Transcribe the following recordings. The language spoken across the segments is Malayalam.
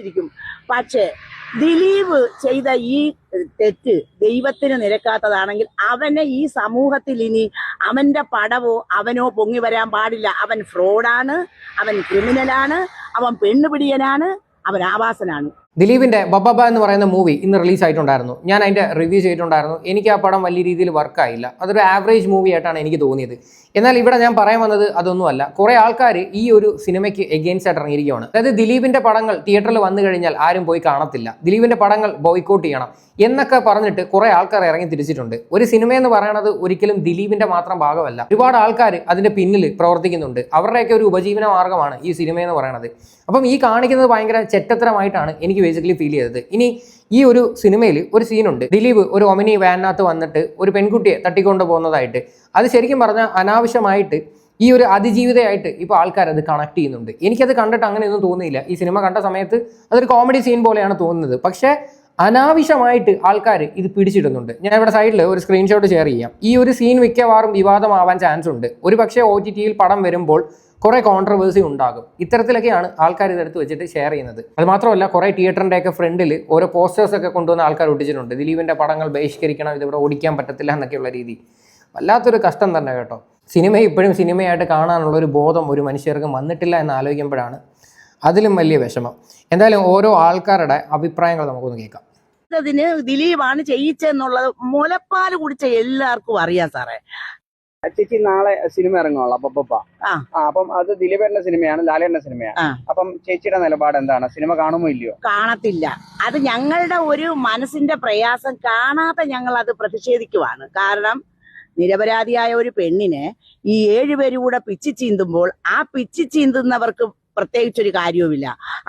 ഇരിക്കും പക്ഷേ ദിലീപ് ചെയ്ത ഈ തെറ്റ് ദൈവത്തിന് നിരക്കാത്തതാണെങ്കിൽ അവനെ ഈ സമൂഹത്തിൽ ഇനി അവന്റെ പടവോ അവനോ പൊങ്ങി വരാൻ പാടില്ല. അവൻ ഫ്രോഡാണ് അവൻ ക്രിമിനലാണ് അവൻ പെണ്ണുപിടിയനാണ് അവൻ ആവാസനാണ്. ദിലീപിന്റെ ബബബ എന്ന് പറയുന്ന മൂവി ഇന്ന് റിലീസ് ആയിട്ടുണ്ടായിരുന്നു. ഞാൻ അതിന്റെ റിവ്യൂ ചെയ്തിട്ടുണ്ടായിരുന്നു. എനിക്ക് ആ പടം വലിയ രീതിയിൽ വർക്കായില്ല അതൊരു ആവറേജ് മൂവി ആയിട്ടാണ് എനിക്ക് തോന്നിയത്. എന്നാൽ ഇവിടെ ഞാൻ പറയാൻ വന്നത് അതൊന്നുമല്ല. കുറേ ആൾക്കാർ ഈ ഒരു സിനിമയ്ക്ക് എഗെയിൻസ്റ്റ് ആയിട്ട് ഇറങ്ങിയിരിക്കുകയാണ്. അതായത് ദിലീപിന്റെ പടങ്ങൾ തിയേറ്ററിൽ വന്നു കഴിഞ്ഞാൽ ആരും പോയി കാണത്തില്ല. ദിലീപിന്റെ പടങ്ങൾ ബോയ്ക്കോട്ട് ചെയ്യണം എന്നൊക്കെ പറഞ്ഞിട്ട് കുറേ ആൾക്കാർ ഇറങ്ങി തിരിച്ചിട്ടുണ്ട്. ഒരു സിനിമ എന്ന് പറയുന്നത് ഒരിക്കലും ദിലീപിന്റെ മാത്രം ഭാഗമല്ല. ഒരുപാട് ആൾക്കാർ അതിന്റെ പിന്നിൽ പ്രവർത്തിക്കുന്നുണ്ട്. അവരുടെയൊക്കെ ഒരു ഉപജീവന മാർഗമാണ് ഈ സിനിമ എന്ന് പറയുന്നത് അപ്പം ഈ കാണിക്കുന്നത് ഭയങ്കര ചെറ്റത്തരമായിട്ടാണ് എനിക്ക് ബേസിക്കലി ഫീൽ ചെയ്തത്. ഇനി ഈ ഒരു സിനിമയിൽ ഒരു സീനുണ്ട് ദിലീപ് ഒരു ഒമിനി വാനിനകത്ത് വന്നിട്ട് ഒരു പെൺകുട്ടിയെ തട്ടിക്കൊണ്ട് പോകുന്നതായിട്ട്. അത് ശരിക്കും പറഞ്ഞാൽ അനാവശ്യമായിട്ട് ഈ ഒരു അതിജീവിതയായിട്ട് ഇപ്പോൾ ആൾക്കാർ അത് കണക്ട് ചെയ്യുന്നുണ്ട്. എനിക്കത് കണ്ടിട്ട് അങ്ങനെയൊന്നും തോന്നിയില്ല ഈ സിനിമ കണ്ട സമയത്ത് അതൊരു കോമഡി സീൻ പോലെയാണ് തോന്നുന്നത്. പക്ഷേ അനാവശ്യമായിട്ട് ആൾക്കാർ ഇത് പിടിച്ചിടുന്നുണ്ട്. ഞാൻ ഇവിടെ സൈഡിൽ ഒരു സ്ക്രീൻഷോട്ട് ഷെയർ ചെയ്യാം. ഈ ഒരു സീൻ മിക്കവാറും വിവാദമാവാൻ ചാൻസ് ഉണ്ട്. ഒരു പക്ഷേ ഒ ടി ടിയിൽ പടം വരുമ്പോൾ കുറേ കോൺട്രവേഴ്സി ഉണ്ടാകും. ഇത്തരത്തിലൊക്കെയാണ് ആൾക്കാർ ഇതെടുത്ത് വെച്ചിട്ട് ഷെയർ ചെയ്യുന്നത്. അത് മാത്രമല്ല കുറേ തിയേറ്ററിന്റെ ഒക്കെ ഫ്രണ്ടിൽ ഓരോ പോസ്റ്റേഴ്സ് ഒക്കെ കൊണ്ടുവന്ന ആൾക്കാർ ഒട്ടിച്ചിട്ടുണ്ട്. ദിലീപിന്റെ പടങ്ങൾ ബഹിഷ്കരിക്കണം ഇതിവിടെ ഓടിക്കാൻ പറ്റത്തില്ല എന്നൊക്കെയുള്ള രീതി. വല്ലാത്തൊരു കഷ്ടം തന്നെ കേട്ടോ. സിനിമ ഇപ്പോഴും സിനിമയായിട്ട് കാണാനുള്ള ഒരു ബോധം ഒരു മനുഷ്യർക്ക് വന്നിട്ടില്ല എന്ന് ആലോചിക്കുമ്പോഴാണ് അതിലും വലിയ വിഷമം. എന്തായാലും ഓരോ ആൾക്കാരുടെ അഭിപ്രായങ്ങൾ നമുക്കൊന്ന് കേൾക്കാം. ദിലീപാണ് ചെയ്യിച്ചെന്നുള്ളത് മുലപ്പാൽ കുടിച്ച എല്ലാവർക്കും അറിയാം സാറേ. ചേച്ചി നാളെ സിനിമ ഇറങ്ങുള്ളൂ അപ്പപ്പ ആ. അപ്പം അത് ദിലീപേട്ടന്റെ സിനിമയാണ് ലാലേട്ടന്റെ സിനിമയാണ്. അപ്പം ചേച്ചിയുടെ നിലപാട് എന്താണ്? സിനിമ കാണുമോ ഇല്ലയോ? കാണത്തില്ല. അത് ഞങ്ങളുടെ ഒരു മനസ്സിന്റെ പ്രയാസം കാണാതെ ഞങ്ങൾ അത് പ്രതിഷേധിക്കുവാണ്. കാരണം നിരപരാധിയായ ഒരു പെണ്ണിനെ ഈ ഏഴുപേരും കൂടെ പിച്ചി ചീന്തുമ്പോൾ ആ പിച്ചി ചീന്തുന്നവർക്ക് പ്രത്യേകിച്ചൊരു കാര്യവുമില്ല.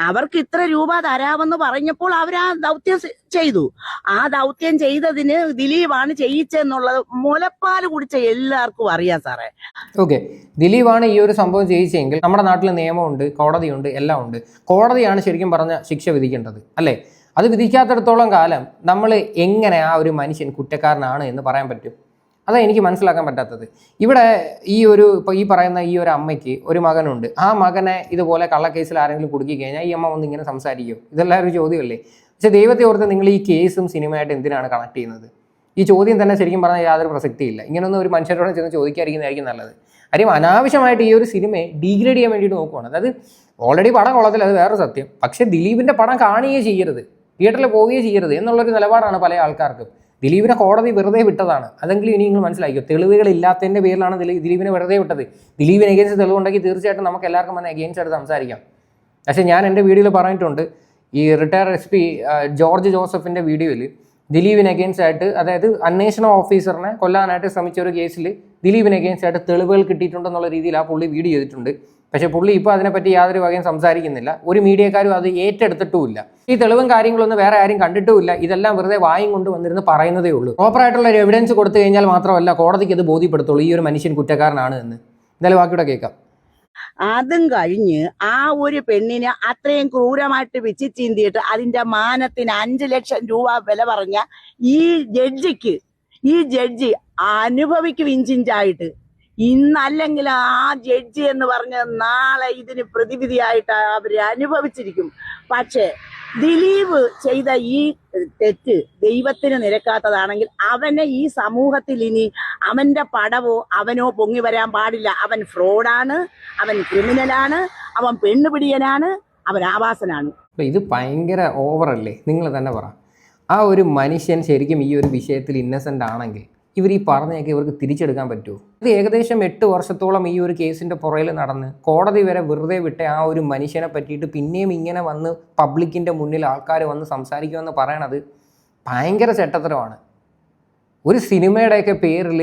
അവർക്ക് ഇത്ര രൂപ തരാമെന്ന് പറഞ്ഞപ്പോൾ അവർ ആ ദൗത്യം ചെയ്തു. ആ ദൗത്യം ചെയ്തതിന് ദിലീപാണ് ചെയ്യിച്ചെന്നുള്ളത് മുലപ്പാൽ കുടിച്ച എല്ലാവർക്കും അറിയാം സാറേ. ഓക്കെ. ദിലീപാണ് ഈ ഒരു സംഭവം ചെയ്യിച്ചെങ്കിൽ നമ്മുടെ നാട്ടിൽ നിയമമുണ്ട് കോടതിയുണ്ട് എല്ലാം ഉണ്ട്. കോടതിയാണ് ശരിക്കും പറഞ്ഞ ശിക്ഷ വിധിക്കേണ്ടത് അല്ലേ? അത് വിധിക്കാത്തിടത്തോളം കാലം നമ്മൾ എങ്ങനെ ആ ഒരു മനുഷ്യൻ കുറ്റക്കാരനാണ് എന്ന് പറയാൻ പറ്റും? അതാ എനിക്ക് മനസ്സിലാക്കാൻ പറ്റാത്തത്. ഇവിടെ ഈ ഒരു ഇപ്പോൾ ഈ പറയുന്ന ഈ ഒരു അമ്മയ്ക്ക് ഒരു മകനുണ്ട്. ആ മകനെ ഇതുപോലെ കള്ളക്കേസിൽ ആരെങ്കിലും കുടുക്കി കഴിഞ്ഞാൽ ഈ അമ്മ വന്ന് ഇങ്ങനെ സംസാരിക്കും? ഇതെല്ലാം ഒരു ചോദ്യമല്ലേ? പക്ഷേ ദൈവത്തെ ഓർത്ത് നിങ്ങൾ ഈ കേസും സിനിമയായിട്ട് എന്തിനാണ് കണക്ട് ചെയ്യുന്നത്? ഈ ചോദ്യം തന്നെ ശരിക്കും പറഞ്ഞാൽ യാതൊരു പ്രസക്തിയില്ല. ഇങ്ങനൊന്നും ഒരു മനുഷ്യരോട് ചെന്ന് ചോദിക്കാതിരിക്കുന്നതായിരിക്കും നല്ലത്. കാര്യം അനാവശ്യമായിട്ട് ഈ ഒരു സിനിമയെ ഡീഗ്രേഡ് ചെയ്യാൻ വേണ്ടിയിട്ട് നോക്കുകയാണ് അതായത് ഓൾറെഡി പടം കൊള്ളത്തില്ല അത് വേറെ സത്യം. പക്ഷേ ദിലീപിന്റെ പടം കാണുകയേ ചെയ്യരുത്. തിയേറ്ററിൽ പോവുകയേ ചെയ്യരുത് എന്നുള്ളൊരു നിലപാടാണ് പല ആൾക്കാർക്കും. ദിലീപിനെ കോടതി വെറുതെ വിട്ടതാണ്. അതെങ്കിലും ഇനി നിങ്ങൾ മനസ്സിലാക്കിയോ തെളിവുകൾ ഇല്ലാത്തതിന്റെ പേരിലാണ് ദിലീ- ദിലീപിനെ വെറുതെ വിട്ടത്. ദിലീപിന് എഗെയിൻസ്റ്റ് തെളിവുണ്ടെങ്കിൽ തീർച്ചയായിട്ടും നമുക്ക് എല്ലാവർക്കും വന്ന് എഗെയിൻസ്റ്റ് ആയിട്ട് സംസാരിക്കാം. പക്ഷേ ഞാൻ എന്റെ വീഡിയോയിൽ പറഞ്ഞിട്ടുണ്ട്. ഈ റിട്ടയർ എസ് പി ജോർജ് ജോസഫിന്റെ വീഡിയോയിൽ ദിലീപിന് എഗെയിൻസ്റ്റ് ആയിട്ട് അതായത് അന്വേഷണ ഓഫീസറിനെ കൊല്ലാനായിട്ട് ശ്രമിച്ച ഒരു കേസിൽ ദിലീപിന് അഗേൻസ്റ്റ് ആയിട്ട് തെളിവുകൾ കിട്ടിയിട്ടുണ്ടെന്നുള്ള രീതിയിൽ ആ പുള്ളി വീഡിയോ ചെയ്തിട്ടുണ്ട്. പക്ഷേ പുള്ളി ഇപ്പോൾ അതിനെപ്പറ്റി യാതൊരു വകയും സംസാരിക്കുന്നില്ല. ഒരു മീഡിയക്കാരും അത് ഏറ്റെടുത്തിട്ടുമില്ല. ഈ തെളിവും കാര്യങ്ങളൊന്നും വേറെ ആരും കണ്ടിട്ടുമില്ല. ഇതെല്ലാം വെറുതെ വായും കൊണ്ട് വന്നിരുന്ന് പറയുന്നതേ ഉള്ളൂ. പ്രോപ്പറായിട്ടുള്ള ഒരു എവിഡൻസ് കൊടുത്തു കഴിഞ്ഞാൽ മാത്രമല്ല കോടതിക്ക് അത് ബോധ്യപ്പെടുത്തുള്ളൂ. ഈ ഒരു മനുഷ്യൻ കുറ്റക്കാരനാണ് എന്ന്. എന്തായാലും ബാക്കിയുടെ കേൾക്കാം. അതും കഴിഞ്ഞ് ആ ഒരു പെണ്ണിനെ അത്രയും ക്രൂരമായിട്ട് വെച്ച് ചീന്തിയിട്ട് അതിന്റെ മാനത്തിന് അഞ്ചു ലക്ഷം രൂപ വില പറഞ്ഞ ഈ ജഡ്ജിക്ക് ഈ ജഡ്ജി അനുഭവിക്കും ഇഞ്ചിഞ്ചായിട്ട്. ഇന്നല്ലെങ്കിൽ ആ ജഡ്ജി എന്ന് പറഞ്ഞ് നാളെ ഇതിന് പ്രതിവിധിയായിട്ട് അവർ അനുഭവിച്ചിരിക്കും. പക്ഷേ ദിലീപ് ചെയ്ത ഈ തെറ്റ് ദൈവത്തിന് നിരക്കാത്തതാണെങ്കിൽ അവനെ ഈ സമൂഹത്തിൽ ഇനി അവന്റെ പടവോ അവനോ പൊങ്ങി വരാൻ പാടില്ല. അവൻ ഫ്രോഡാണ് അവൻ ക്രിമിനലാണ് അവൻ പെണ്ണുപിടിയനാണ് അവൻ ആവാസനാണ്. ഇത് ഭയങ്കര ഓവറല്ലേ നിങ്ങൾ തന്നെ പറ. ആ ഒരു മനുഷ്യൻ ശരിക്കും ഈ ഒരു വിഷയത്തിൽ ഇന്നസെന്റ് ആണെങ്കിൽ ഇവർ ഈ പറഞ്ഞൊക്കെ ഇവർക്ക് തിരിച്ചെടുക്കാൻ പറ്റുമോ? ഇത് ഏകദേശം എട്ട് വർഷത്തോളം ഈ ഒരു കേസിന്റെ പുറയിൽ നടന്ന് കോടതി വരെ വെറുതെ വിട്ട ആ ഒരു മനുഷ്യനെ പറ്റിയിട്ട് പിന്നെയും ഇങ്ങനെ വന്ന് പബ്ലിക്കിന്റെ മുന്നിൽ ആൾക്കാർ വന്ന് സംസാരിക്കുമെന്ന് പറയണത് ഭയങ്കര ചെട്ടത്തരമാണ്. ഒരു സിനിമയുടെയൊക്കെ പേരിൽ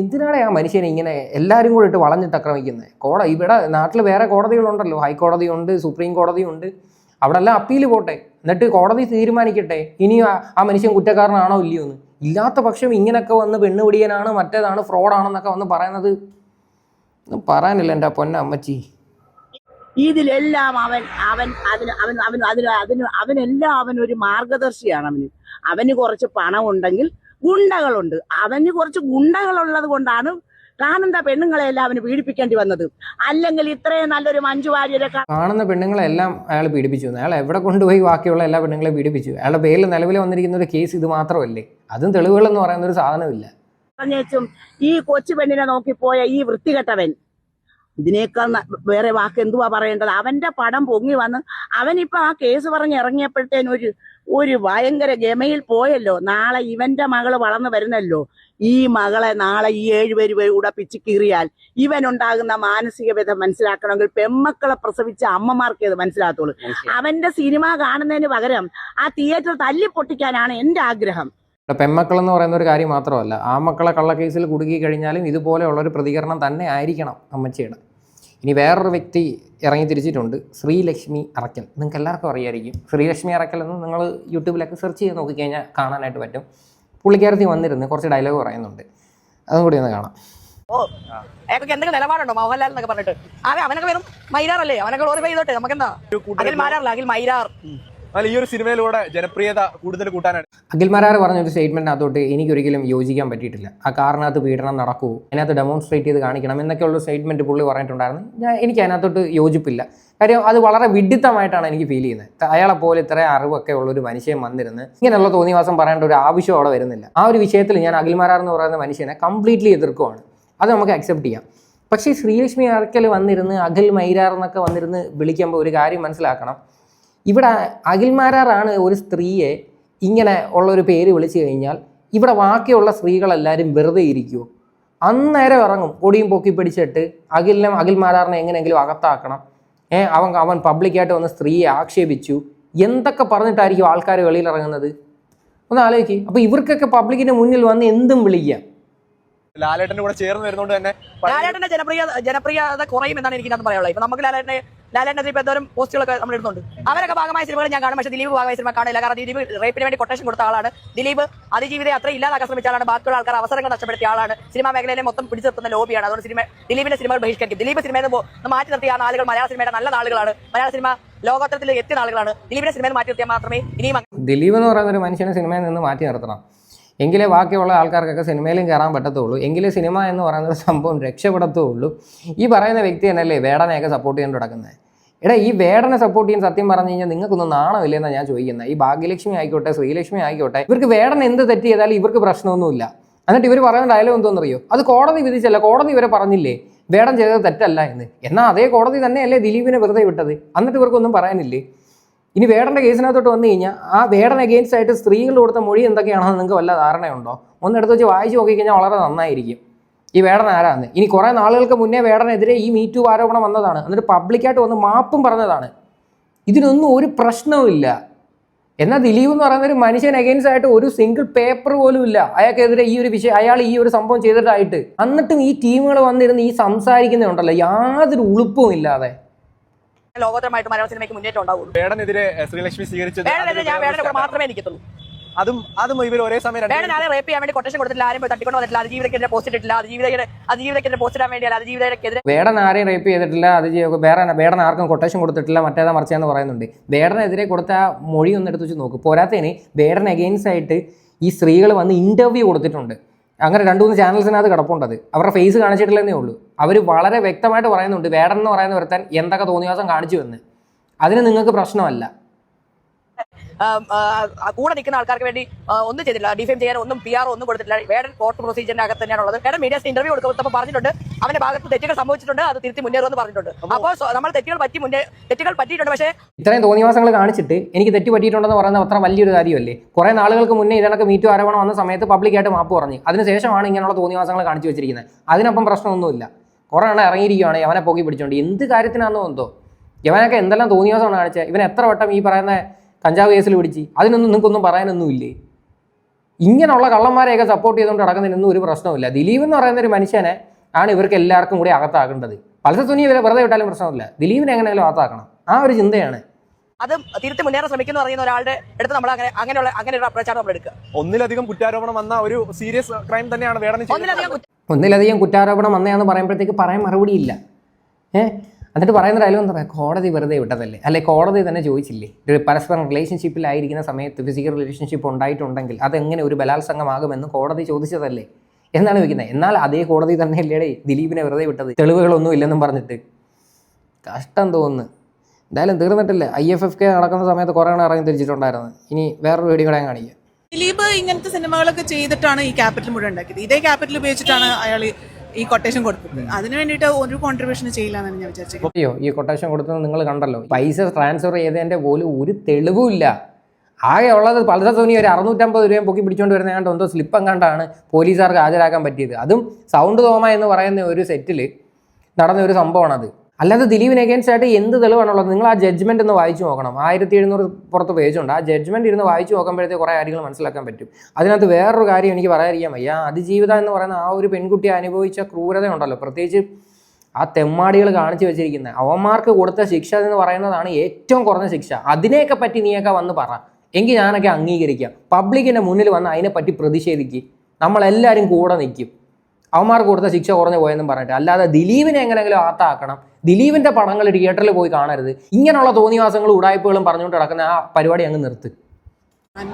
എന്തിനാണ് ആ മനുഷ്യനെ ഇങ്ങനെ എല്ലാവരും കൂടെ ഇട്ട് വളഞ്ഞിട്ട് ആക്രമിക്കുന്നത്? കോട ഇവിടെ നാട്ടിൽ വേറെ കോടതികളുണ്ടല്ലോ. ഹൈക്കോടതിയുണ്ട് സുപ്രീം കോടതിയുണ്ട്. അവിടെ എല്ലാം അപ്പീൽ പോട്ടെ. എന്നിട്ട് കോടതി തീരുമാനിക്കട്ടെ? ഇനി ആ- മനുഷ്യൻ കുറ്റക്കാരനാണോ ഇല്ലയോ എന്ന്. ഇല്ലാത്ത പക്ഷം ഇങ്ങനെയൊക്കെ വന്ന് പെണ്ണ് പിടിയനാണ് മറ്റേതാണ് ഫ്രോഡാണെന്നൊക്കെ വന്ന് പറയുന്നത്. പറയാനില്ല എന്റെ പൊന്ന അമ്മച്ചി. ഇതിലെല്ലാം അവൻ അവൻ അതിന് അവൻ അവൻ അതിന് അതിന് അവനെല്ലാം അവൻ ഒരു മാർഗദർശിയാണ് അവന്. അവന് കുറച്ച് പണം ഉണ്ടെങ്കിൽ ഗുണ്ടകളുണ്ട്. അവന് കുറച്ച് ഗുണ്ടകളുള്ളത് കൊണ്ടാണ് കാണുന്ന പെണ്ണുങ്ങളെ എല്ലാം അവന് പീഡിപ്പിക്കേണ്ടി വന്നത്. അല്ലെങ്കിൽ ഇത്രയും നല്ലൊരു മഞ്ജു വാര്യരെ കാണുന്ന പെണ്ണുങ്ങളെല്ലാം അയാൾ പീഡിപ്പിച്ചു. അയാൾ എവിടെ കൊണ്ടുപോയി ബാക്കിയുള്ള എല്ലാ പെണ്ണുങ്ങളെ പീഡിപ്പിച്ചു. അയാളുടെ പേരിൽ നിലവിൽ വന്നിരിക്കുന്ന ഒരു കേസ് ഇത് മാത്രമല്ലേ? അതും തെളിവുകളെന്ന് പറയുന്ന ഒരു സാധനമില്ല പറഞ്ഞേച്ചും ഈ കൊച്ചു പെണ്ണിനെ നോക്കിപ്പോയ ഈ വൃത്തികെട്ടവൻ ഇതിനേക്കാൾ വേറെ വാക്ക് എന്തുവാ പറയേണ്ടത്? അവന്റെ പടം പൊങ്ങി വന്ന് അവനിപ്പോ ആ കേസ് പറഞ്ഞ് ഇറങ്ങിയപ്പോഴത്തേനും ഒരു ഒരു ഭയങ്കര ഗമയിൽ പോയല്ലോ. നാളെ ഇവന്റെ മകൾ വളർന്നു വരുന്നല്ലോ. ഈ മകളെ നാളെ ഈ ഏഴുപേര് കൂടെ പിച്ചു കീറിയാൽ ഇവനുണ്ടാകുന്ന മാനസിക വ്യത മനസ്സിലാക്കണമെങ്കിൽ പെമ്മക്കളെ പ്രസവിച്ച അമ്മമാർക്ക് ഇത് മനസ്സിലാകത്തുള്ളൂ. അവന്റെ സിനിമ കാണുന്നതിന് പകരം ആ തിയേറ്റർ തല്ലി പൊട്ടിക്കാനാണ് എന്റെ ആഗ്രഹം. ഇവിടെ പെൺമക്കൾ എന്ന് പറയുന്ന ഒരു കാര്യം മാത്രമല്ല ആ മക്കളെ കള്ളക്കേസിൽ കുടുക്കി കഴിഞ്ഞാലും ഇതുപോലെയുള്ള ഒരു പ്രതികരണം തന്നെ ആയിരിക്കണം അമ്മച്ചിയുടെ. ഇനി വേറൊരു വ്യക്തി ഇറങ്ങി തിരിച്ചിട്ടുണ്ട് ശ്രീലക്ഷ്മി അറക്കൽ നിങ്ങൾക്ക് എല്ലാവർക്കും അറിയായിരിക്കും ശ്രീലക്ഷ്മി അറക്കൽ എന്ന് നിങ്ങൾ യൂട്യൂബിലൊക്കെ സെർച്ച് ചെയ്ത് നോക്കിക്കഴിഞ്ഞാൽ കാണാനായിട്ട് പറ്റും. പുള്ളിക്കാരത്തി വന്നിരുന്ന് കുറച്ച് ഡയലോഗ് പറയുന്നുണ്ട്. അതും കൂടി ഒന്ന് കാണാം. അയാൾക്ക് എന്തെങ്കിലും നിലപാടുണ്ടോ? മോഹൻലാൽ എന്നൊക്കെ പറഞ്ഞിട്ട്. അവൻ അവനൊക്കെ വെറും മൈരാറല്ലേ അവനൊക്കെ ഗ്ലോറിഫൈ ചെയ്തോട്ടെ നമുക്ക് എന്താ അഖിൽ മാരാറില്ല അഖിൽ മൈരാർ. എന്നാൽ ഈ ഒരു സിനിമയിലൂടെ ജനപ്രിയത കൂടുതൽ കൂട്ടാനായിട്ട് അഖിൽമാരാർ പറഞ്ഞൊരു സ്റ്റേറ്റ്മെന്റിനകത്തോട്ട് എനിക്കൊരിക്കലും യോജിക്കാൻ പറ്റിയിട്ടില്ല. ആ കാറിനകത്ത് പീഡനം നടക്കൂ. അതിനകത്ത് ഡെമോൺസ്ട്രേറ്റ് ചെയ്ത് കാണിക്കണം എന്നൊക്കെയുള്ള സ്റ്റേറ്റ്മെന്റ് പുള്ളി പറഞ്ഞിട്ടുണ്ടായിരുന്നു. ഞാൻ എനിക്ക് അതിനകത്തോട്ട് യോജിപ്പില്ല. കാര്യം അത് വളരെ വിഡിത്തമായിട്ടാണ് എനിക്ക് ഫീൽ ചെയ്യുന്നത്. അയാളെ പോലെ ഇത്ര അറിവൊക്കെ ഉള്ള ഒരു മനുഷ്യൻ വന്നിരുന്ന് ഇങ്ങനെയുള്ള തോന്നിവാസം പറയേണ്ട ഒരു ആവശ്യം അവിടെ വരുന്നില്ല. ആ ഒരു വിഷയത്തിൽ ഞാൻ അഖിൽമാരാർ എന്ന് പറയുന്ന മനുഷ്യനെ കംപ്ലീറ്റ്ലി എതിർക്കുവാണ്. അത് നമുക്ക് അക്സെപ്റ്റ് ചെയ്യാം. പക്ഷേ ശ്രീലക്ഷ്മി അറക്കൽ വന്നിരുന്ന് അഖിൽ മൈരാർ എന്നൊക്കെ വന്നിരുന്ന് വിളിക്കുമ്പോൾ ഒരു കാര്യം മനസ്സിലാക്കണം. ഇവിടെ അഖിൽമാരാറാണ് ഒരു സ്ത്രീയെ ഇങ്ങനെ ഉള്ളൊരു പേര് വിളിച്ചു കഴിഞ്ഞാൽ ഇവിടെ ബാക്കിയുള്ള സ്ത്രീകളെല്ലാവരും വെറുതെ ഇരിക്കുമോ അന്നേരം ഇറങ്ങും. കൊടിയും പൊക്കി പിടിച്ചിട്ട് അഖിലിനെ അഖിൽമാരാറിനെ എങ്ങനെയെങ്കിലും അകത്താക്കണം. അവൻ അവൻ പബ്ലിക്കായിട്ട് വന്ന് സ്ത്രീയെ ആക്ഷേപിച്ചു. എന്തൊക്കെ പറഞ്ഞിട്ടായിരിക്കും ആൾക്കാർ വെളിയിൽ ഇറങ്ങുന്നത് ഒന്ന് ആലോചിക്കുക അപ്പോൾ ഇവർക്കൊക്കെ പബ്ലിക്കിന്റെ മുന്നിൽ വന്ന് എന്തും വിളിക്കാം. ലാലേട്ടന്റെ കൂടെ ചേർന്ന് വരുന്നോണ്ട് തന്നെ ലാലേട്ടന്റെ ജനപ്രിയ ജനപ്രിയത കുറയും എന്നാണ് എനിക്ക് ഇതിനകത്ത് പറയാനുള്ളത്. ഇപ്പൊ നമുക്ക് ലാലേട്ടനെ ലാലേട്ടനെ ഇപ്പൊ എന്തോരം പോസ്റ്റുകളൊക്കെ നമ്മൾ എടുത്തുണ്ട് അവരൊക്കെ ഭാഗമായ സിനിമകൾ ഞാൻ കാണും. പക്ഷേ ദിലീപ് ഭാഗമായ സിനിമ കാണില്ല. കാരണം ദിലീപ് റേപ്പിന് വേണ്ടി കൊട്ടേഷൻ കൊടുത്ത ആളാണ്. ദിലീപ് അതിജീവിതയെ അത്ര ഇല്ലാതാക്കാൻ ശ്രമിച്ച ആളാണ്. ബാക്കിയുള്ള ആൾക്കാർ അവസരങ്ങൾ നഷ്ടപ്പെടുത്തിയ ആളാണ്. സിനിമാ മേഖലയിലെ മൊത്തം പിടിച്ചു നിർത്തുന്ന ലോബിയാണ്. അതുകൊണ്ട് സിനിമ ദിലീപിന്റെ സിനിമകൾ ബഹിഷ്കരിക്കും. ദിലീപ് സിനിമയിൽ മാറ്റി നിർത്തിയ ആ ആളുകൾ മലയാള സിനിമയുടെ നല്ല ആളുകളാണ് മലയാള സിനിമ ലോകോത്തരത്തിൽ എത്തിയ ആളുകളാണ് ദിലീപിന്റെ സിനിമയിൽ മാറ്റി നിർത്തിയാൽ മാത്രമേ ഇനിയും ദിലീപ് എന്ന് പറയുന്ന ഒരു മനുഷ്യനെ സിനിമയിൽ നിന്ന് മാറ്റി നിർത്തണം. എങ്കിലേ ബാക്കിയുള്ള ആൾക്കാർക്കൊക്കെ സിനിമയിലും കയറാൻ പറ്റത്തുള്ളൂ. എങ്കിലേ സിനിമ എന്ന് പറയുന്ന സംഭവം രക്ഷപ്പെടത്തുള്ളൂ. ഈ പറയുന്ന വ്യക്തി തന്നെയല്ലേ വേടനെയൊക്കെ സപ്പോർട്ട് ചെയ്യാൻ തുടങ്ങുന്നത് എടാ ഈ വേടനെ സപ്പോർട്ട് ചെയ്യാൻ സത്യം പറഞ്ഞു കഴിഞ്ഞാൽ നിങ്ങൾക്കൊന്നും നാണമില്ലെന്നാണ് ഞാൻ ചോദിക്കുന്നത് ഈ ഭാഗ്യലക്ഷ്മി ആയിക്കോട്ടെ ശ്രീലക്ഷ്മി ആയിക്കോട്ടെ ഇവർക്ക് വേടൻ എന്ത് തെറ്റ് ചെയ്താലും ഇവർക്ക് പ്രശ്നമൊന്നുമില്ല. എന്നിട്ട് ഇവർ പറയുന്ന ഡയലോഗ് എന്തോന്നറിയോ? അത് കോടതി വിധിച്ചല്ല കോടതി ഇവരെ പറഞ്ഞില്ലേ? വേടം ചെയ്തത് തെറ്റല്ല എന്ന്. എന്നാൽ അതേ കോടതി തന്നെയല്ലേ ദിലീപിനെ വെറുതെ വിട്ടത്? എന്നിട്ട് ഇവർക്കൊന്നും പറയാനില്ലേ? ഇനി വേടന്റെ കേസിനകത്തോട്ട് വന്നു കഴിഞ്ഞാൽ ആ വേടൻ അഗെയിൻസ്റ്റ് ആയിട്ട് സ്ത്രീകൾ കൊടുത്ത മൊഴി എന്തൊക്കെയാണെന്ന് നിങ്ങൾക്ക് വല്ല ധാരണയുണ്ടോ? ഒന്ന് എടുത്ത് വെച്ച് വായിച്ച് നോക്കിക്കഴിഞ്ഞാൽ വളരെ നന്നായിരിക്കും. ഈ വേടൻ ആരാന്ന്? ഇനി കുറേ നാളുകൾക്ക് മുന്നേ വേടനെതിരെ ഈ മീറ്റു ആരോപണം വന്നതാണ്. എന്നിട്ട് പബ്ലിക്കായിട്ട് വന്ന് മാപ്പും പറഞ്ഞതാണ്. ഇതിനൊന്നും ഒരു പ്രശ്നവുമില്ല എന്നാൽ ദിലീപ് എന്ന് പറയുന്ന ഒരു മനുഷ്യൻ അഗെയിൻസ്റ്റ് ആയിട്ട് ഒരു സിംഗിൾ പേപ്പർ പോലും ഇല്ല. അയാൾക്കെതിരെ ഈ ഒരു വിഷയം അയാൾ ഈ ഒരു സംഭവം ചെയ്തിട്ടായിട്ട്. എന്നിട്ടും ഈ ടീമുകൾ വന്നിരുന്ന് ഈ സംസാരിക്കുന്നുണ്ടല്ലോ യാതൊരു ഉളുപ്പും ഇല്ലാതെ. ലോകോത്തരമായിട്ട് മലയാള സിനിമയ്ക്ക് മുന്നേറ്റം ഉണ്ടാവുള്ളൂ. വേടനെതിരെ എഹ്, ശ്രീലക്ഷ്മി സ്വീകരിച്ചത് വേടനെതിരെ ഞാൻ വേടനെ മാത്രമേ എനിക്കത്തുള്ളൂ. അതും അതും ഇവർ ഒരേ സമയം വേണം ആരെ റേപ്പ് ചെയ്യാൻ വേണ്ടി കൊട്ടേഷൻ കൊടുത്തില്ല ആരും പോയി തട്ടിക്കൊണ്ട് വന്നിട്ടില്ല അതിജീവിതക്കെതിരെ പോസ്റ്റ് ഇട്ടിട്ടില്ല അത് അതിജീവിതക്കെതിരെ പോസ്റ്റ് ഇടാൻ വേണ്ടിയല്ല അതിജീവിതക്കെതിരെ വേടൻ ആരെയും റേപ്പ് ചെയ്തിട്ടില്ല അത് വേറെ വേടൻ ആർക്കും കൊട്ടേഷൻ കൊടുത്തിട്ടില്ല മറ്റേതാ മറിച്ചാന്ന് പറയുന്നുണ്ട്. വേടനെതിരെ കൊടുത്ത ആ മൊഴി ഒന്ന് എടുത്ത് വെച്ച് നോക്കും. പോരാത്തതിന് വേടൻ അഗെയിൻസ്റ്റ് ആയിട്ട് ഈ സ്ത്രീകൾ വന്ന് ഇന്റർവ്യൂ കൊടുത്തിട്ടുണ്ട്. അങ്ങനെ രണ്ട് മൂന്ന് ചാനൽസിനകത്ത് കിടപ്പുണ്ടത് അവരുടെ ഫേസ് കാണിച്ചിട്ടില്ലെന്നേ ഉള്ളൂ. അവർ വളരെ വ്യക്തമായിട്ട് പറയുന്നുണ്ട് വേടൻ എന്ന് പറയുന്ന ഒരുത്തൻ എന്തൊക്കെ തോന്നിയാസം കാണിച്ചു എന്ന്. അതിന് നിങ്ങൾക്ക് പ്രശ്നമല്ല. കൂടെ നിൽക്കുന്ന ആൾക്കാർക്ക് വേണ്ടി ഒന്നും ചെയ്തില്ല ഡിഫൈൻ ചെയ്യാൻ ഒന്നും പി ആർ ഒന്നും കൊടുത്തിട്ടില്ല. വേടൻ കോർട്ട് പ്രൊസീജിയറിന്റെ അകത്ത് തന്നെയാണ് ഉള്ളത്. വേടൻ മീഡിയസ് ഇന്റർവ്യൂ കൊടുക്കുമ്പോൾ പറഞ്ഞിട്ടുണ്ട്. അവന്റെ ഭാഗത്ത് തെറ്റുകൾ സംഭവിച്ചിട്ടുണ്ട്. അത് തിരുത്തി മുന്നേറുമെന്ന് പറഞ്ഞിട്ടുണ്ട്. അപ്പോൾ നമ്മൾ തെറ്റുകൾ പറ്റി മുന്നേ തെറ്റുകൾ പറ്റിയിട്ടുണ്ട്. പക്ഷേ ഇത്രയും തോന്നിവാസങ്ങൾ കാണിച്ചിട്ട് എനിക്ക് തെറ്റ് പറ്റിയിട്ടുണ്ടെന്ന് പറയുന്നത് അത്ര വലിയൊരു കാര്യമല്ലേ? കുറെ നാളുകൾക്ക് മുന്നേ ഇതിനൊക്കെ മീറ്റു ആരോപണം വന്ന സമയത്ത് പബ്ലിക്കായിട്ട് മാപ്പ് പറഞ്ഞു. അതിനുശേഷമാണ് ഇങ്ങനെയുള്ള തോന്നിവാസങ്ങൾ കാണിച്ചു വെച്ചിരിക്കുന്നത്. അതിനപ്പം പ്രശ്നമൊന്നുമില്ല. കുറേ എണ്ണം ഇറങ്ങിയിരിക്കുകയാണ് അവനെ പോക്കി പിടിച്ചോണ്ട്. എന്ത് കാര്യത്തിനാണെന്നോ എന്തോ? ഇവനൊക്കെ എന്തെല്ലാം തോന്നിവാസമാണ് കാണിച്ചത് ഇവൻ എത്ര വട്ടം ഈ പറയുന്ന കഞ്ചാവ് കേസിൽ പിടിച്ച്. അതിനൊന്നും നിങ്ങൾക്കൊന്നും പറയാനൊന്നുമില്ലേ? ഇങ്ങനെയുള്ള കള്ളന്മാരെയൊക്കെ സപ്പോർട്ട് ചെയ്തുകൊണ്ട് നടക്കുന്നതിനൊന്നും ഒരു പ്രശ്നമില്ല ദിലീപ് എന്ന് പറയുന്ന ഒരു മനുഷ്യനെ ആണ് ഇവർക്ക് എല്ലാവർക്കും കൂടി അകത്താക്കേണ്ടത്. പലസ തുണി വെറുതെ വിട്ടാലും പ്രശ്നമില്ല. ദിലീപിനെ എങ്ങനെയാലും അകത്താക്കണം. ആ ഒരു ചിന്തയാണ്. അത് തിരുത്തി മുന്നേറാൻ ശ്രമിക്കുന്നു പറയുന്ന ഒരാളുടെ അടുത്ത് നമ്മൾ അങ്ങനെ അങ്ങനെയുള്ള അങ്ങനെ ഒരു അപ്രോച്ചാണ് നമ്മൾ എടുക്കുക. ഒന്നിലധികം കുറ്റാരോപണം വന്ന ഒരു സീരിയസ് ക്രൈം തന്നെയാണ് വേടന് ഒന്നിലധികം കുറ്റ- ഒന്നിലധികം കുറ്റാരോപണം വന്നയാന്ന് പറയുമ്പോഴത്തേക്ക് പറയാൻ മറുപടിയില്ല. ഏ? എന്നിട്ട് പറയുന്ന ഡയലോഗ് എന്താ പറയുക? കോടതി വെറുതെ വിട്ടതല്ലേ? അല്ലെ? കോടതി തന്നെ ചോദിച്ചില്ലേ? ഒരു പരസ്പരം റിലേഷൻഷിപ്പിലായിരിക്കുന്ന സമയത്ത് ഫിസിക്കൽ റിലേഷൻഷിപ്പ് ഉണ്ടായിട്ടുണ്ടെങ്കിൽ അതെങ്ങനെ ഒരു ബലാത്സംഗമാകുമെന്ന് കോടതി ചോദിച്ചതല്ലേ? എന്നാണ് ചോദിക്കുന്നത്. എന്നാൽ അതേ കോടതി തന്നെ അല്ലേടേ ദിലീപിനെ വെറുതെ വിട്ടത്? തെളിവുകളൊന്നും ഇല്ലെന്നും പറഞ്ഞിട്ട്. കഷ്ടം തോന്നുന്നു. എന്തായാലും തീർന്നിട്ടില്ല. ഐ എഫ് എഫ് കെ നടക്കുന്ന സമയത്ത് കുറേ എണ്ണം ഇറങ്ങി തിരിച്ചിട്ടുണ്ടായിരുന്നു. ഇനി വേറൊരു വീഡിയോ കൂടെ കാണിക്കാം. ദിലീപ് ഇങ്ങനത്തെ സിനിമകളൊക്കെ ചെയ്തിട്ടാണ് ഈ ക്യാപിറ്റൽ മുഴുവൻ ഉണ്ടാക്കിയത്. ഇതേ ക്യാപിറ്റൽ ഉപയോഗിച്ചിട്ടാണ് അയാൾ ഈ കൊട്ടേഷൻ കൊടുത്തത് അതിന് വേണ്ടിട്ട് ഒരു കോൺട്രിബ്യൂഷൻ ചെയ്യില്ല എന്നാണ് ഞാൻ വിചാരിച്ചത്. അയ്യോ ഈ കൊട്ടേഷൻ കൊടുത്തത് നിങ്ങൾ കണ്ടല്ലോ. പൈസ ട്രാൻസ്ഫർ ചെയ്തതിന്റെ പോലും ഒരു തെളിവുമില്ല ആകെ ഉള്ളത് പൾസർ സോനി ഒരു അറുന്നൂറ്റമ്പത് രൂപയും പൊക്കി പിടിച്ചുകൊണ്ട് വരുന്ന കണ്ട് എന്തോ സ്ലിപ്പം കണ്ടാണ് പോലീസുകാർക്ക് ഹാജരാക്കാൻ പറ്റിയത്. അതും സൗണ്ട് തോമ എന്ന് പറയുന്ന ഒരു സെറ്റിൽ നടന്ന ഒരു സംഭവമാണത്. അല്ലാതെ ദിലീപിന് അഗേൻസ്റ്റ് ആയിട്ട് എന്ത് തെളിവാണുള്ളത്? നിങ്ങൾ ആ ജഡ്ജ്മെന്റ് ഒന്ന് വായിച്ചു നോക്കണം. ആയിരത്തി എഴുന്നൂറ് പുറത്ത് പേജുണ്ട്. ആ ജഡ്ജ്മെന്റ് ഇരുന്ന് വായിച്ചു നോക്കുമ്പോഴത്തേക്ക് കുറേ കാര്യങ്ങൾ മനസ്സിലാക്കാൻ പറ്റും. അതിനകത്ത് വേറൊരു കാര്യം എനിക്ക് പറയാതിരിക്കാൻ വയ്യ. അതിജീവിത എന്ന് പറയുന്ന ആ ഒരു പെൺകുട്ടി അനുഭവിച്ച ക്രൂരത ഉണ്ടല്ലോ പ്രത്യേകിച്ച് ആ തെമ്മാടികൾ കാണിച്ചു വെച്ചിരിക്കുന്നത് അവന്മാർക്ക് കൊടുത്ത ശിക്ഷ എന്ന് പറയുന്നതാണ് ഏറ്റവും കുറഞ്ഞ ശിക്ഷ. അതിനെയൊക്കെ പറ്റി നീയൊക്കെ വന്ന് പറ. എങ്കിൽ ഞാനൊക്കെ അംഗീകരിക്കാം. പബ്ലിക്കിന്റെ മുന്നിൽ വന്ന് അതിനെപ്പറ്റി പ്രതിഷേധിക്കുക നമ്മളെല്ലാവരും കൂടെ നിൽക്കും. അവന്മാർക്ക് കൊടുത്ത ശിക്ഷ കുറഞ്ഞു പോയെന്നും പറഞ്ഞിട്ട്. അല്ലാതെ ദിലീപിനെ എങ്ങനെയെങ്കിലും ആത്താക്കണം. ദിലീപിന്റെ പടങ്ങൾ തിയേറ്ററിൽ പോയി കാണരുത്. ഇങ്ങനെയുള്ള തോന്നിവാസങ്ങളും ഉടായ്പകളും പറഞ്ഞുകൊണ്ട് നടക്കുന്ന ആ പരിപാടി അങ്ങ് നിർത്ത്.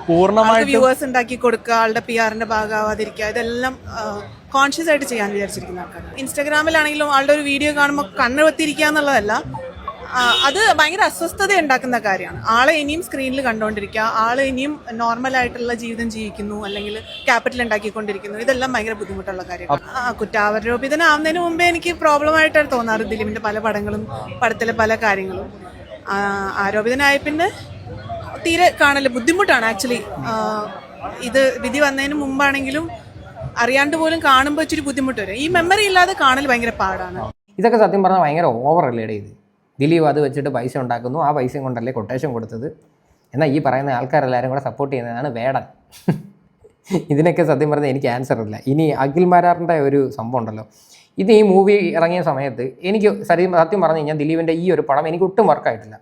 പൂർണമായിട്ട് വ്യൂവേഴ്സ് ഉണ്ടാക്കി കൊടുക്കുക ആളുടെ പി ആറിന്റെ ഭാഗമാവാതിരിക്കുക ഇതെല്ലാം കോൺഷ്യസ് ആയിട്ട് ചെയ്യാൻ വിചാരിച്ചിരിക്കുന്ന ആൾക്കാർ ഇൻസ്റ്റാഗ്രാമിലാണെങ്കിലും ആളുടെ ഒരു വീഡിയോ കാണുമ്പോൾ കണ്ണ് വെത്തിരിക്കുക എന്നുള്ളതല്ല അത് ഭയങ്കര അസ്വസ്ഥത ഉണ്ടാക്കുന്ന കാര്യമാണ്. ആളെ ഇനിയും സ്ക്രീനിൽ കണ്ടുകൊണ്ടിരിക്കുക ആളെ ഇനിയും നോർമൽ ആയിട്ടുള്ള ജീവിതം ജീവിക്കുന്നു അല്ലെങ്കിൽ ക്യാപിറ്റൽ ഉണ്ടാക്കിക്കൊണ്ടിരിക്കുന്നു ഇതെല്ലാം ഭയങ്കര ബുദ്ധിമുട്ടുള്ള കാര്യമാണ് കുറ്റാവരോപിതനാവുന്നതിന് മുമ്പേ എനിക്ക് പ്രോബ്ലം ആയിട്ടാണ് തോന്നാറ് ദിലീപിന്റെ പല പടങ്ങളും പടത്തിലെ പല കാര്യങ്ങളും. ആരോപിതനായ പിന്നെ തീരെ കാണൽ ബുദ്ധിമുട്ടാണ്. ആക്ച്വലി ഇത് വിധി വന്നതിന് മുമ്പാണെങ്കിലും അറിയാണ്ട് പോലും കാണുമ്പോൾ ഇച്ചിരി ബുദ്ധിമുട്ട് വരും. ഈ മെമ്മറി ഇല്ലാതെ കാണൽ ഭയങ്കര പാടാണ്. ഇതൊക്കെ സത്യം പറഞ്ഞാൽ ഭയങ്കര ഓവർ അല്ലേ ഇത്? ദിലീപ് അത് വെച്ചിട്ട് പൈസ ഉണ്ടാക്കുന്നു. ആ പൈസയും കൊണ്ടല്ലേ കൊട്ടേഷൻ കൊടുത്തത്? എന്നാൽ ഈ പറയുന്ന ആൾക്കാരെല്ലാവരും കൂടെ സപ്പോർട്ട് ചെയ്യുന്നതാണ് വേടൻ. ഇതിനൊക്കെ സത്യം പറഞ്ഞാൽ എനിക്ക് ആൻസർ ഇല്ല. ഇനി അഖിൽ മാരാറിന്റെ ഒരു സംഭവം ഉണ്ടല്ലോ. ഇത് ഈ മൂവി ഇറങ്ങിയ സമയത്ത് എനിക്ക് സത്യം സത്യം പറഞ്ഞു കഴിഞ്ഞാൽ ദിലീപിന്റെ ഈ ഒരു പടം എനിക്ക് ഒട്ടും വർക്കായിട്ടില്ല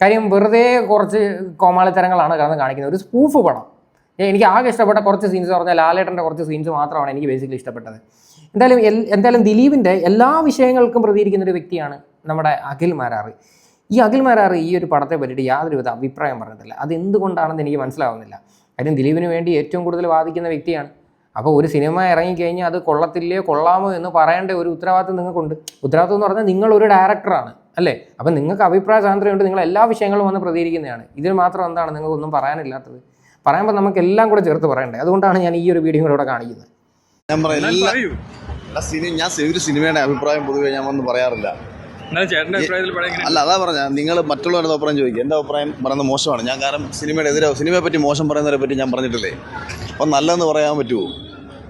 കാര്യം വെറുതെ കുറച്ച് കോമാളിത്തരങ്ങളാണ് കിടന്ന് കാണിക്കുന്നത്. ഒരു സ്പൂഫ് പടം. എനിക്ക് ആകെ ഇഷ്ടപ്പെട്ട കുറച്ച് സീൻസ് പറഞ്ഞാൽ ലാലേട്ടന്റെ കുറച്ച് സീൻസ് മാത്രമാണ് എനിക്ക് ബേസിക്കലി ഇഷ്ടപ്പെട്ടത്. എന്തായാലും എന്തായാലും ദിലീപിന്റെ എല്ലാ വിഷയങ്ങൾക്കും പ്രതികരിക്കുന്ന ഒരു വ്യക്തിയാണ് നമ്മുടെ അഖിൽ മാരാറ്. ഈ അഖിൽ മാരാറ് ഈ ഒരു പടത്തെ പറ്റിയിട്ട് യാതൊരുവിധ അഭിപ്രായം പറഞ്ഞിട്ടില്ല. അത് എന്തുകൊണ്ടാണെന്ന് എനിക്ക് മനസ്സിലാവുന്നില്ല. കാര്യം ദിലീപിന് വേണ്ടി ഏറ്റവും കൂടുതൽ വാദിക്കുന്ന വ്യക്തിയാണ്. അപ്പോൾ ഒരു സിനിമ ഇറങ്ങിക്കഴിഞ്ഞാൽ അത് കൊള്ളത്തില്ലയോ കൊള്ളാമോ എന്ന് പറയേണ്ട ഒരു ഉത്തരവാദിത്വം നിങ്ങൾക്കുണ്ട്. ഉത്തരവാദിത്വം എന്ന് പറഞ്ഞാൽ നിങ്ങളൊരു ഡയറക്ടറാണ് അല്ലേ? അപ്പം നിങ്ങൾക്ക് അഭിപ്രായ സ്വാതന്ത്ര്യമുണ്ട് നിങ്ങൾ എല്ലാ വിഷയങ്ങളും വന്ന് പ്രതികരിക്കുന്നതാണ്. ഇതിൽ മാത്രം എന്താണ് നിങ്ങൾക്കൊന്നും പറയാനില്ലാത്തത്? പറയുമ്പോൾ നമുക്ക് എല്ലാം കൂടെ ചേർത്ത് പറയണ്ടേ? അതുകൊണ്ടാണ് ഞാൻ ഈ ഒരു വീഡിയോ ഇവിടെ കാണിക്കുന്നത്. ഞാൻ പറയാം സിനിമ ഞാൻ ഒരു സിനിമയുടെ അഭിപ്രായം പൊതുവെ ഞാൻ ഒന്നും പറയാറില്ല. അല്ല അതാ പറഞ്ഞ നിങ്ങൾ മറ്റുള്ളവരുടെ അഭിപ്രായം ചോദിക്കുക എന്റെ അഭിപ്രായം പറയുന്നത് മോശമാണ്. ഞാൻ കാരണം സിനിമയുടെ എതിരെ സിനിമയെ പറ്റി മോശം പറയുന്നവരെ പറ്റി ഞാൻ പറഞ്ഞിട്ടില്ലേ? അപ്പം നല്ലതെന്ന് പറയാൻ പറ്റുമോ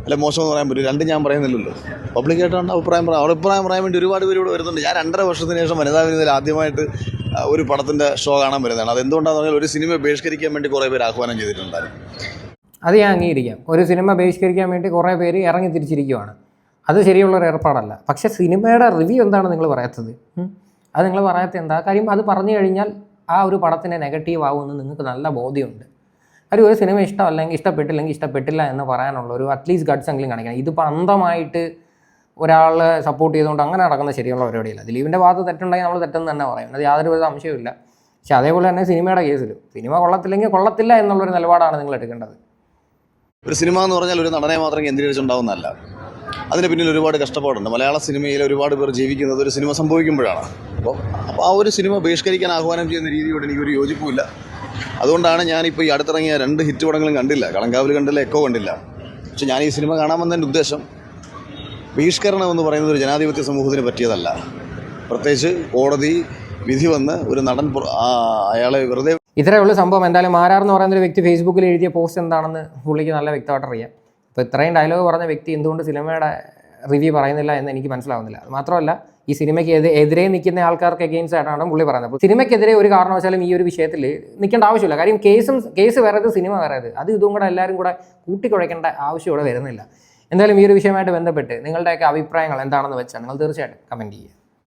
അല്ലെ മോശമെന്ന് പറയാൻ പറ്റുമോ രണ്ടും ഞാൻ പറയുന്നില്ലല്ലോ. പബ്ലിക്കായിട്ടാണ് അഭിപ്രായം പറയാം. അഭിപ്രായം പറയാൻ വേണ്ടി ഒരുപാട് പേര് ഇവിടെ വരുന്നുണ്ട്. ഞാൻ രണ്ടര വർഷത്തിന് ശേഷം വനിതാ വിനിതയിൽ ആദ്യമായിട്ട് ഒരു പടത്തിന്റെ ഷോ കാണാൻ വരുന്നതാണ്. അത് എന്തുകൊണ്ടാണെന്ന് പറഞ്ഞാൽ ഒരു സിനിമ ബഹിഷ്കരിക്കാൻ വേണ്ടി കുറേ പേര് ആഹ്വാനം ചെയ്തിട്ടുണ്ടായിരുന്നു. അത് ഞാൻ അംഗീകരിക്കാം. ഒരു സിനിമ ബഹിഷ്കരിക്കാൻ വേണ്ടി കുറേ പേര് ഇറങ്ങി തിരിച്ചിരിക്കുവാണ്. അത് ശരിയുള്ളൊരു ഏർപ്പാടല്ല. പക്ഷേ സിനിമയുടെ റിവ്യൂ എന്താണ് നിങ്ങൾ പറയാത്തത്? അത് നിങ്ങൾ പറയാത്ത എന്താ? കാര്യം അത് പറഞ്ഞു കഴിഞ്ഞാൽ ആ ഒരു പടത്തിന് നെഗറ്റീവ് ആവുമെന്ന് നിങ്ങൾക്ക് നല്ല ബോധ്യമുണ്ട്. കാര്യം ഒരു സിനിമ ഇഷ്ടമല്ലെങ്കിൽ ഇഷ്ടപ്പെട്ടില്ലെങ്കിൽ ഇഷ്ടപ്പെട്ടില്ല എന്ന് പറയാനുള്ള ഒരു അറ്റ്ലീസ്റ്റ് ഗഡ്സ് എങ്കിലും കാണിക്കണം. ഇതിപ്പോൾ അന്ധമായിട്ട് ഒരാളെ സപ്പോർട്ട് ചെയ്തുകൊണ്ട് അങ്ങനെ നടക്കുന്ന ശരിയുള്ള പരിപാടിയില്ല. ദിലീപിന്റെ ഭാഗത്ത് തെറ്റുണ്ടെങ്കിൽ നമ്മൾ തെറ്റെന്ന് തന്നെ പറയും. അത് യാതൊരു വിധ സംശയമില്ല പക്ഷെ അതേപോലെ തന്നെ സിനിമയുടെ കേസിലും. സിനിമ കൊള്ളത്തില്ലെങ്കിൽ കൊള്ളത്തില്ല എന്നുള്ളൊരു നിലപാടാണ് നിങ്ങൾ എടുക്കേണ്ടത്. ഒരു സിനിമ എന്ന് പറഞ്ഞാൽ ഒരു നടനെ മാത്രം കേന്ദ്രീകരിച്ചുണ്ടാവുന്നതല്ല. അതിന് പിന്നിൽ ഒരുപാട് കഷ്ടപ്പാടുണ്ട്. മലയാള സിനിമയിൽ ഒരുപാട് പേർ ജീവിക്കുന്നത് ഒരു സിനിമ സംഭവിക്കുമ്പോഴാണ്. അപ്പോൾ അപ്പോൾ ആ ഒരു സിനിമ ബഹിഷ്കരിക്കാൻ ആഹ്വാനം ചെയ്യുന്ന രീതിയോട് എനിക്കൊരു യോജിപ്പുമില്ല. അതുകൊണ്ടാണ് ഞാനിപ്പോൾ ഈ അടുത്തിറങ്ങിയ രണ്ട് ഹിറ്റ് പടങ്ങളും കണ്ടില്ല. കളങ്കാവിൽ കണ്ടില്ല എക്കോ കണ്ടില്ല. പക്ഷെ ഞാൻ ഈ സിനിമ കാണാൻ വന്നതിന്റെ ഉദ്ദേശം ബഹിഷ്കരണം എന്ന് പറയുന്നത് ഒരു ജനാധിപത്യ സമൂഹത്തിന് പറ്റിയതല്ല. പ്രത്യേകിച്ച് കോടതി വിധി വന്ന് ഒരു നടൻ അയാളെ വെറുതെ ഇത്രയേ ഉള്ളൂ സംഭവം. എന്തായാലും മാരാർ എന്ന് പറയുന്ന ഒരു വ്യക്തി ഫേസ്ബുക്കിൽ എഴുതിയ പോസ്റ്റ് എന്താണെന്ന് പുള്ളിക്ക് നല്ല വ്യക്തമായിട്ട് അറിയാം അപ്പോൾ ഇത്രയും ഡയലോഗ് പറഞ്ഞ വ്യക്തി എന്തുകൊണ്ട് സിനിമയുടെ റിവ്യൂ പറയുന്നില്ല എന്ന് എനിക്ക് മനസ്സിലാവുന്നില്ല. അത് മാത്രമല്ല ഈ സിനിമയ്ക്ക് എതി- എതിരെ നിൽക്കുന്ന ആൾക്കാർക്ക് എഗെയിൻസ്റ്റ് ആയിട്ടാണ് പുള്ളി പറയുന്നത്. അപ്പോൾ സിനിമയ്ക്കെതിരെ ഒരു കാരണവശാലും ഈ ഒരു വിഷയത്തിൽ നിൽക്കേണ്ട ആവശ്യമില്ല. കാര്യം കേസും കേസ് വേറേത് സിനിമ വേറേത്. അത് ഇതും കൂടെ എല്ലാവരും കൂടെ കൂട്ടിക്കുഴയ്ക്കേണ്ട ആവശ്യം ഇവിടെ വരുന്നില്ല. എന്തായാലും ഈ ഒരു വിഷയമായിട്ട് ബന്ധപ്പെട്ട് നിങ്ങളുടെയൊക്കെ അഭിപ്രായങ്ങൾ എന്താണെന്ന് വെച്ചാൽ നിങ്ങൾ തീർച്ചയായിട്ടും കമന്റ് ചെയ്യുക.